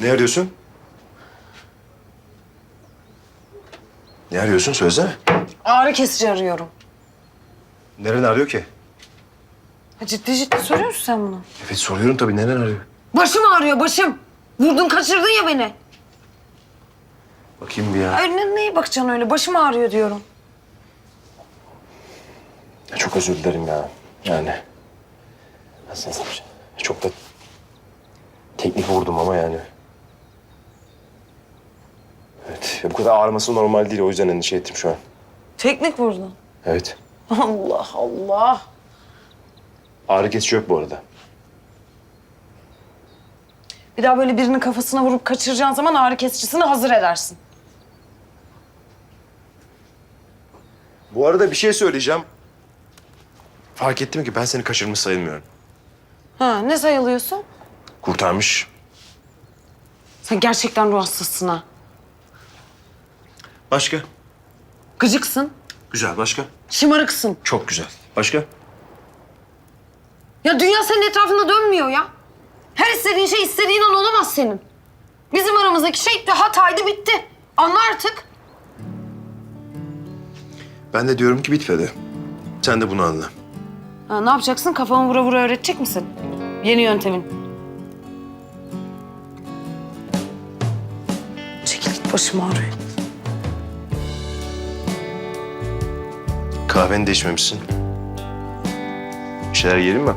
Ne arıyorsun? Ne arıyorsun söylesene. Ağrı kesici arıyorum. Neren arıyor ki? Ha, ciddi ciddi soruyor musun sen bunu? Evet soruyorum tabii neren arıyor? Başım ağrıyor başım. Vurdun kaçırdın ya beni. Bakayım bir ya. Ay, ne, neye bakacaksın öyle? Başım ağrıyor diyorum. Ya Çok özür dilerim ya. Yani. Nasıl nasıl Çok da teknik vurdum ama yani. Evet. Bu kadar ağrıması normal değil. O yüzden endişe ettim şu an. Teknik vurdun. Evet. Allah Allah. Ağrı kesici yok bu arada. Bir daha böyle birinin kafasına vurup kaçıracağın zaman ağrı kesicisini hazır edersin. Bu arada bir şey söyleyeceğim. Fark ettim ki ben seni kaçırmış sayılmıyorum. Ha ne sayılıyorsun? Kurtarmış. Sen gerçekten ruh hastasısın ha. Başka? Gıcıksın, Güzel. Başka? şımarıksın. Çok güzel. Başka? Ya dünya senin etrafında dönmüyor ya. Her istediğin şey istediğin an olamaz senin. Bizim aramızdaki şey de hataydı bitti. Anla artık. Ben de diyorum ki bitmedi. Sen de bunu anla. Ha, ne yapacaksın? Kafamı vura vura öğretecek misin? Yeni yöntemin. Çekil git başım ağrıyor. Kahveni de içmemişsin. Bir şeyler yiyelim mi?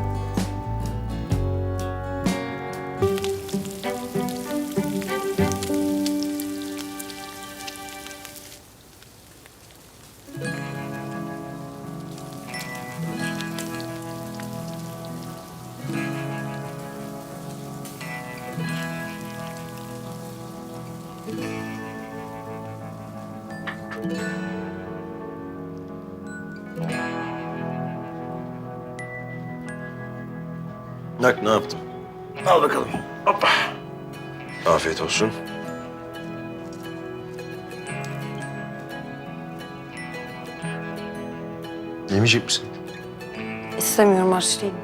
Bak ne yaptım. Al bakalım. Hoppa. Afiyet olsun. Yemeyecek misin? İstemiyorum harçlıyım.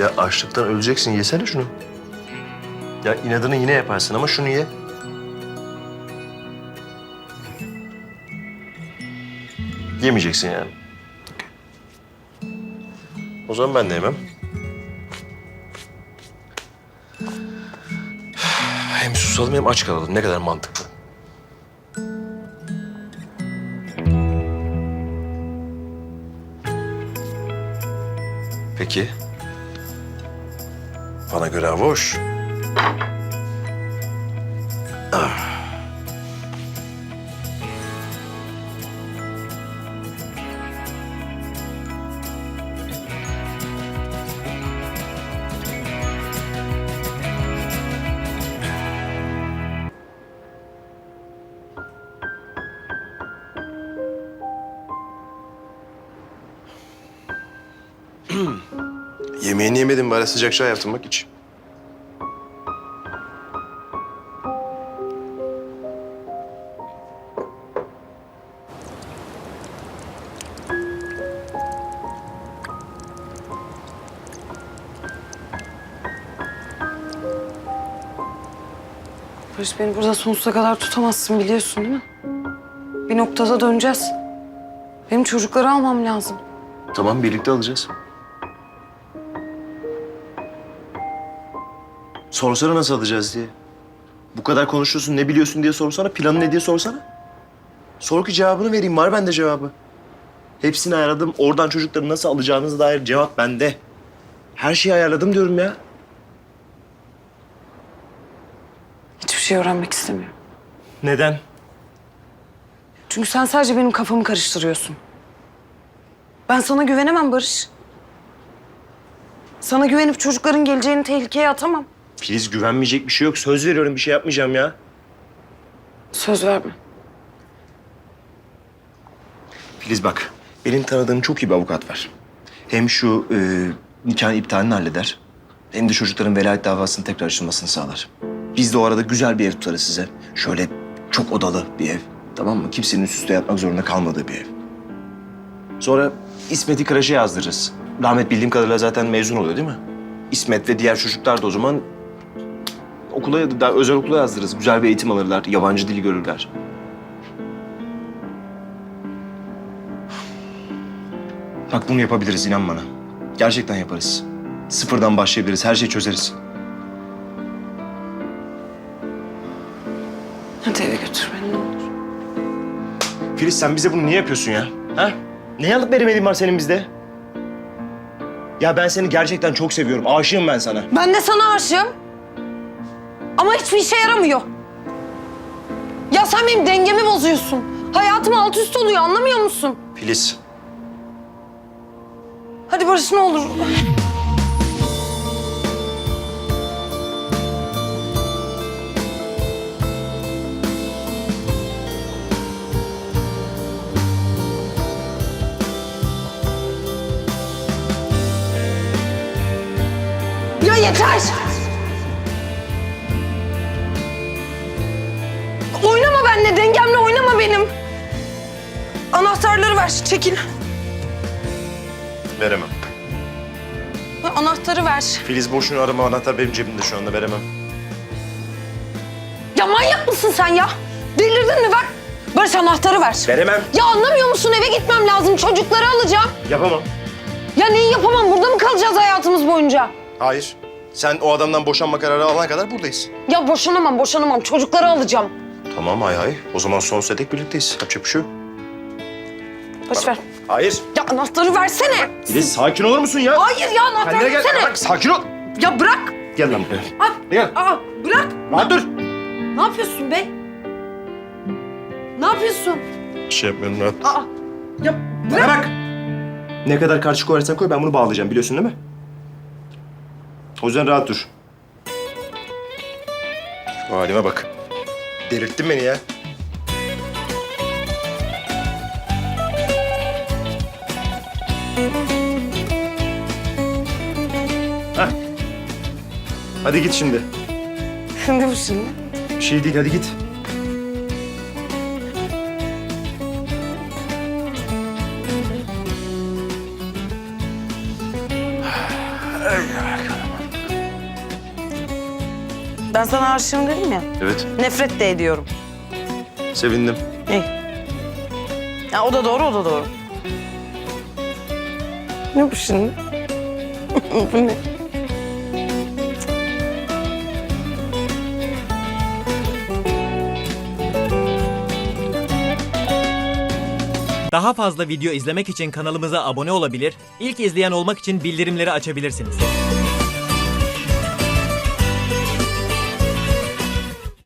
Ya açlıktan öleceksin. Yesene şunu. Ya inadını yine yaparsın ama şunu ye. Yemeyeceksin yani. O zaman ben de yemem. Susalım hem aç kalalım. Ne kadar mantıklı. Peki. Bana göre hava hoş. Ah. Yemeğini yemedim bari sıcak çay yaptım bak iç. Barış beni burada sonsuza kadar tutamazsın biliyorsun değil mi? Bir noktada döneceğiz. Benim çocukları almam lazım. Tamam birlikte alacağız. Sorsana nasıl alacağız diye. Bu kadar konuşuyorsun ne biliyorsun diye sorsana. Planı ne diye sorsana. Sor ki cevabını vereyim. Var bende cevabı. Hepsini ayarladım. Oradan çocukları nasıl alacağınıza dair cevap bende. Her şeyi ayarladım diyorum ya. Hiçbir şey öğrenmek istemiyorum. Neden? Çünkü sen sadece benim kafamı karıştırıyorsun. Ben sana güvenemem Barış. Sana güvenip çocukların geleceğini tehlikeye atamam. Filiz güvenmeyecek bir şey yok. Söz veriyorum bir şey yapmayacağım ya. Söz verme. Filiz bak, benim tanıdığım çok iyi bir avukat var. Hem şu e, nikahın iptalini halleder, hem de çocukların velayet davasının tekrar açılmasını sağlar. Biz de o arada güzel bir ev tutarız size. Şöyle çok odalı bir ev, tamam mı? Kimsenin üst üste yatmak zorunda kalmadığı bir ev. Sonra İsmet'i kreşe yazdırırız. Rahmet bildiğim kadarıyla zaten mezun oluyor değil mi? İsmet ve diğer çocuklar da o zaman Okula, daha özel okula yazdırırız. Güzel bir eğitim alırlar, yabancı dili görürler. Bak bunu yapabiliriz inan bana. Gerçekten yaparız. Sıfırdan başlayabiliriz, her şeyi çözeriz. Hadi eve götür beni ne olur. Filiz sen bize bunu niye yapıyorsun ya? Ha? Ne alıp veremediğin var senin bizde? Ya ben seni gerçekten çok seviyorum. Aşığım ben sana. Ben de sana aşığım. Ama hiçbir işe yaramıyor. Ya sen benim dengemi bozuyorsun. Hayatım alt üst oluyor anlamıyor musun? Filiz. Hadi Barış ne olur. Ya yeter! Oynama benimle, dengemle oynama benim. Anahtarları ver, çekil. Veremem. Anahtarı ver. Filiz boşuna arama anahtar benim cebimde şu anda veremem. Ya manyak mısın sen ya? Delirdin mi? Ver. Barış anahtarı ver. Veremem. Ya anlamıyor musun? Eve gitmem lazım. Çocukları alacağım. Yapamam. Ya neyi yapamam? Burada mı kalacağız hayatımız boyunca? Hayır. Sen o adamdan boşanma kararı alana kadar buradayız. Ya boşanamam, boşanamam. Çocukları alacağım. Tamam hay hay. O zaman sonsuza dek birlikteyiz. Yapacak bir şey yok. Barış ver. Hayır. Ya anahtarı versene. Filiz sakin olur musun ya? Hayır ya anahtarı Kendine gel. versene. Bak sakin ol. Ya bırak. Gel lan buraya. Aa, Gel. aa, bırak. Rahat dur. Ne yapıyorsun be? Ne yapıyorsun? Bir şey yapmıyorum rahat. Aa, ya Bana bak. Ne kadar karşı koyarsan koy ben bunu bağlayacağım biliyorsun değil mi? O yüzden rahat dur. Şu halime bak. Delirttin beni ya. Hah. Hadi git şimdi. ne bu şimdi? Bir şey değil hadi git. Ben sana aşığım dedim ya. Evet Nefret de ediyorum. sevindim. İyi. Ya o da doğru, o da doğru. Ne bu şimdi? bu ne? Daha fazla video izlemek için kanalımıza abone olabilir, ilk izleyen olmak için bildirimleri açabilirsiniz.